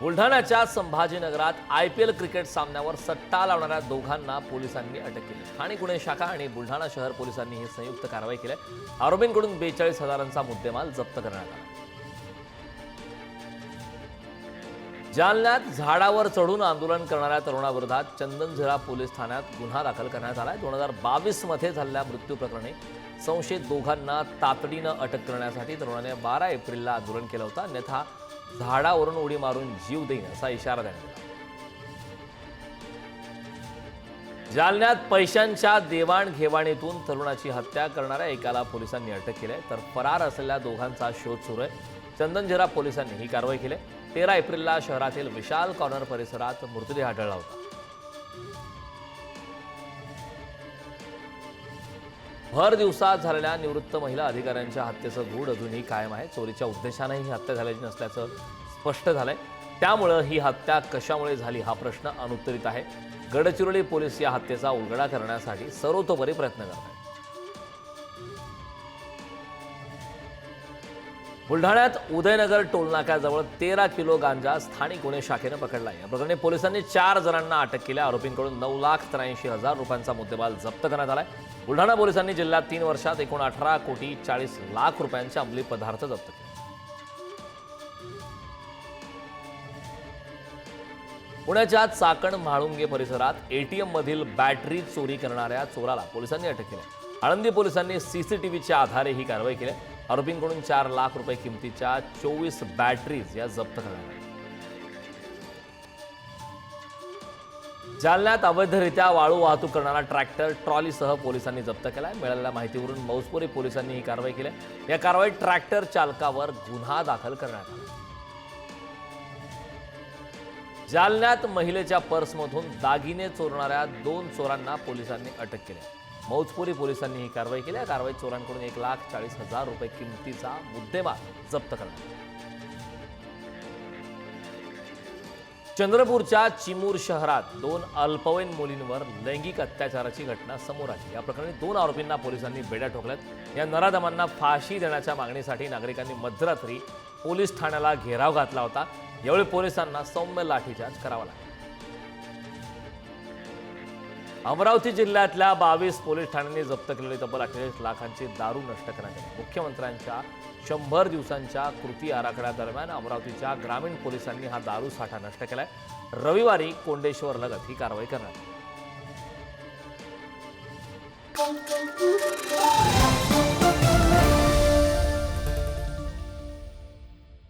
बुलढाण्याच्या संभाजीनगरात I P L cricket सामन्यावर सट्टा लावणाऱ्या दोघांना पोलिसांनी अटक केली. ठाणे गुन्हे शाखा आणि बुलढाणा शहर पोलिसांनी ही संयुक्त कारवाई केली. आरोपींकडून बेचाळीस हजारांचा मुद्देमाल जप्त करण्यात आला. जालन्यात झाडावर चढून आंदोलन करणाऱ्या तरुणाविरोधात चंदनझिरा पोलीस ठाण्यात गुन्हा दाखल करण्यात आलाय. दोन हजार बावीसमध्ये झालेल्या मृत्यू प्रकरणी संशयित दोघांना तातडीनं अटक करण्यासाठी तरुणाने बारा एप्रिलला आंदोलन केलं होतं. अन्यथा झाडावरून उडी मारून जीव देईन असा इशारा देण्यात आला जालन्यात पैशांच्या देवाणघेवाणीतून तरुणाची हत्या करणाऱ्या एकाला पोलिसांनी अटक केली आहे. तर फरार असलेल्या दोघांचा शोध सुरू आहे. चंदनझिरा पोलिसांनी ही कारवाई केली तेरा एप्रिलला शहरातील विशाल कॉर्नर परिसरात मृतदेह आढळला होता. भर दिवसात झालेल्या निवृत्त महिला अधिकाऱ्यांच्या हत्येचं गूढ अजूनही कायम आहे. चोरीच्या उद्देशाने ही हत्या झाल्याची नसल्याचं स्पष्ट झालंय. त्यामुळं ही हत्या कशामुळे झाली हा प्रश्न अनुत्तरित आहे. गडचिरोली पोलीस या हत्येचा उलगडा करण्यासाठी सर्वतोपरी प्रयत्न करत आहेत बुलढाण्यात उदयनगर टोलनाक्याजवळ तेरा किलो गांजा स्थानिक गुन्हे शाखेनं पकडला आहे. या प्रकरणी पोलिसांनी चार जणांना अटक केली आरोपींकडून नऊ लाख त्र्याऐंशी हजार रुपयांचा मुद्देमाल जप्त करण्यात आलाय. बुलढाणा पोलिसांनी जिल्ह्यात तीन वर्षात एकूण अठरा कोटी चाळीस लाख रुपयांचे अंमली पदार्थ जप्त केले. पुण्याच्या चाकण म्हाळुंगे परिसरात एटीएम मधील बॅटरी चोरी करणाऱ्या चोराला पोलिसांनी अटक केली आळंदी पोलिसांनी सीसीटीव्हीच्या आधारे ही कारवाई केली आरोपींकडून चार लाख रुपये किमतीच्या चोवीस बॅटरीज या जप्त करण्यात आल्या. जालन्यात अवैधरित्या वाळू वाहतूक करणारा ट्रॅक्टर ट्रॉलीसह पोलिसांनी जप्त केलाय. मिळालेल्या माहितीवरून मौसपुरी पोलिसांनी ही कारवाई केली या कारवाईत ट्रॅक्टर चालकावर गुन्हा दाखल करण्यात आला. जालन्यात महिलेच्या पर्समधून दागिने चोरणाऱ्या दोन चोरांना पोलिसांनी अटक केली आहे. मौजपुरी पोलिसांनी ही कारवाई केली या कारवाईत चोरांकडून एक लाख चाळीस हजार रुपये किमतीचा मुद्देमाल जप्त करण्यात चंद्रपूरच्या चिमूर शहरात दोन अल्पवयीन मुलींवर लैंगिक अत्याचाराची घटना समोर आली. या प्रकरणी दोन आरोपींना पोलिसांनी बेड्या ठोकल्यात. या नराधमांना फाशी देण्याच्या मागणीसाठी नागरिकांनी मध्यरात्री पोलीस ठाण्याला घेराव घातला होता. यावेळी पोलिसांना सौम्य लाठीचार्ज करावा लागला. अमरावती जिल्ह्यातल्या बावीस पोलीस ठाण्यांनी जप्त केलेली तब्बल अठ्ठेचाळीस लाखांची दारू नष्ट करण्यात आली. मुख्यमंत्र्यांच्या शंभर दिवसांच्या कृती आराखड्यादरम्यान अमरावतीच्या ग्रामीण पोलिसांनी हा दारू साठा नष्ट केलाय. रविवारी कोंडेश्वर लगत ही कारवाई करण्यात आली.